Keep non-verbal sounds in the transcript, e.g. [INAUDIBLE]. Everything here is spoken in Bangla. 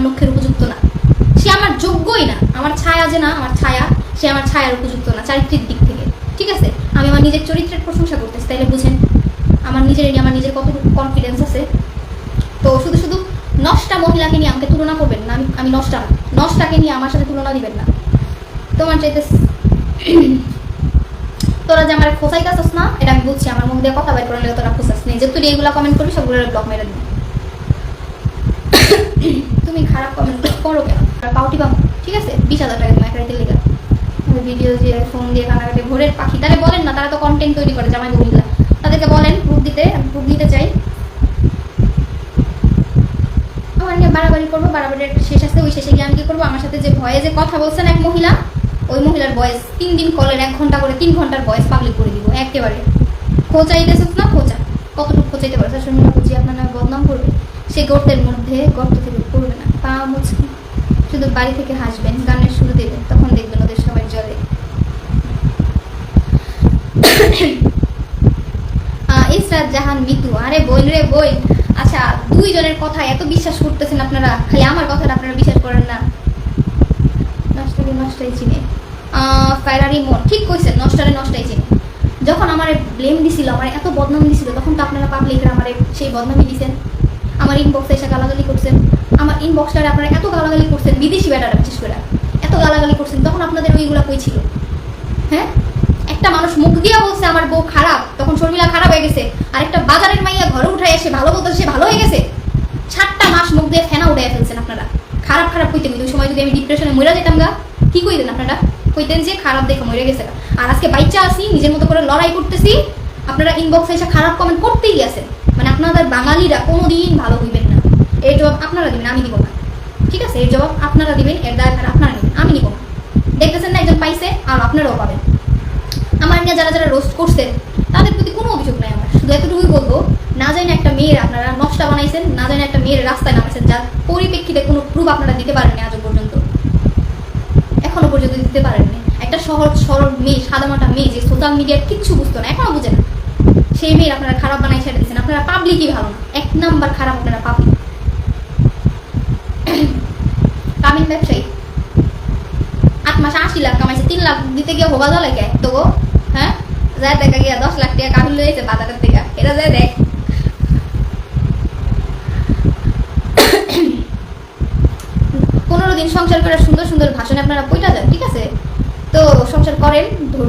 আমার মুখের উপযুক্ত না। সে আমার যোগ্যই না। আমার ছায়া যে না, আমার ছায়া, সে আমার ছায়ার উপযুক্ত না, চারিত্রিক দিক থেকে। ঠিক আছে? আমি আমার নিজের চরিত্রের প্রশংসা করতেছি, তাইলে বুঝেন। আমার নিজের আমার নিজের কতটুকু কনফিডেন্স আছে। তো শুধু শুধু নষ্টা মহিলাকে নিয়ে আমাকে তুলনা করবেন না, আমি আমি নষ্টা নষ্টাকে নিয়ে আমার সাথে তুলনা দিবেন না। তোমার চাইতে [CLEARS THROAT] তোরা যে আমার খোঁচাইতেছস না, এটা আমি বুঝছি। আমার মুখ দিয়ে কথা বের করলে তোরা খোঁচাস নেই যে তুই এগুলা কমেন্ট করবি, সবগুলো ব্লক মেরে দিবি। তুমি খারাপ কমেন্ট করো কেন? পাউটি পাবো ঠিক আছে? বিশ হাজার টাকা তোমার একটা লেগে ভিডিও দিয়ে ফোন দিয়ে কানাকাটি ভোরের পাখি, তাহলে বলেন না, তারা তো কন্টেন্ট তৈরি করে, জামাই বউগুলা তাদেরকে বলেন প্রুফ দিতে, আমি দিতে চাই। আমার নিয়ে বাড়াবাড়ি করব, বাড়াবাড়ির একটা শেষ আছে, ওই শেষে গিয়ে আমি কি করব? আমার সাথে যে ভয়ে যে কথা বলছেন এক মহিলা, ওই মহিলার বয়স তিন দিন কলের এক ঘণ্টা করে তিন ঘণ্টার বয়স পাবলিক করে দিব, একেবারে। খোঁচাইতেছিস না, খোঁচা। কতটুকু খোঁচাইতে পারে? বুঝি আপনার নামে বদনাম করবে। সে গর্তের মধ্যে, গর্ত থেকে না মুচকি শুধু বাড়ি থেকে হাসবেন, গানের শুরু দেবেন, তখন দেখবেন ওদের সবাই জলে ইসরাত জাহান মিতু, আরে বই রে বই আচ্ছা দুইজনের কথা এত বিশ্বাস করতেছেন আপনারা? খালি আমার কথাটা আপনারা বিশ্বাস করেন না। নষ্টকে নষ্টাই চিনে। ফেরারি মন, ঠিক কইছেন, নষ্টারে নষ্টাই চিনে। যখন আমার ব্লেম দিছিল, আমার এত বদনাম দিছিল, তখন তো আপনারা পাবলিকরা আমার সেই বদনামই দিছেন। আমার ইনবক্সে এসে গালাগালি করছেন। আমার ইনবক্সটারে আপনারা এত গালাগালি করছেন, বিদেশি ব্যাটারা বিশেষ করে। এত গালাগালি করছেন, তখন আপনাদের ওইগুলা কই ছিল? হ্যাঁ? একটা মানুষ মুখ দিয়া বলছে, আমার বউ খারাপ। তখন শর্মিলা খারাপ হয়ে গেছে। আর একটা বাজারের মাইয়া ঘরে উঠায় এসে ভালো বলতে সে ভালো হয়ে গেছে। সাতটা মাস মুখ দিয়ে ফেনা উঠে ফেলছেন আপনারা। খারাপ খারাপ কইতে ওই সময় যদি আমি ডিপ্রেশনে মরে যেতাম গা, কি কইতেন আপনারা? কইতেন যে, খারাপ দেখে মরে গেছে আর আজকে বাইচা আসি নিজের মতো করে লড়াই করতেছি। আপনারা ইনবক্সে এসে খারাপ কমেন্ট করতেই আছেন। মানে আপনাদের বাঙালিরা কোনোদিন ভালো হইবেন না। এর জবাব আপনারা দিবেন, আমি দিব না। ঠিক আছে? এর জবাব আপনারা দিবেন, এর দায়ভার আপনারা নেবেন, আমি নিব না। দেখতেছেন না, একজন পাইছে আর আপনারাও পাবেন। আমার নিয়ে যারা যারা রোস্ট করছেন তাদের প্রতি কোনো অভিযোগ নাই আমার। শুধু এতটুকুই বলব, না জানি একটা মেয়ের আপনারা নকশা বানাইছেন, না জানি একটা মেয়ের রাস্তায় নামাইছেন যার পরিপ্রেক্ষিতে কোনো প্রুফ আপনারা দিতে পারেননি আজও পর্যন্ত। এখনও পর্যন্ত দিতে পারেননি। একটা সহজ, সরল মেয়ে, সাদামাটা মেয়ে যে সোশ্যাল মিডিয়ার কিচ্ছু বুঝতো না, এখনও বুঝে না। সেই মেয়ের আপনারা খারাপ বানাই ছেড়ে দিচ্ছেন আপনারা পাবলিকই ভালো না। এক নাম্বার খারাপ আপনারা পাবলিক কামিন ব্যবসায়ী। আট মাসে আশি লাখ কামাইছে, তিন লাখ দিতে গিয়ে হোবা কে? তো গো হ্যাঁ? যায় দেখা গিয়া দশ লাখ টাকা কাবিল লইছে বাজারের থেকে এটা যায় দেখ। পনেরো দিন সংসার করে সুন্দর সুন্দর ভাষণে আপনারা পইটা যান ঠিক আছে? তো সংসার করেন, ধৈর্য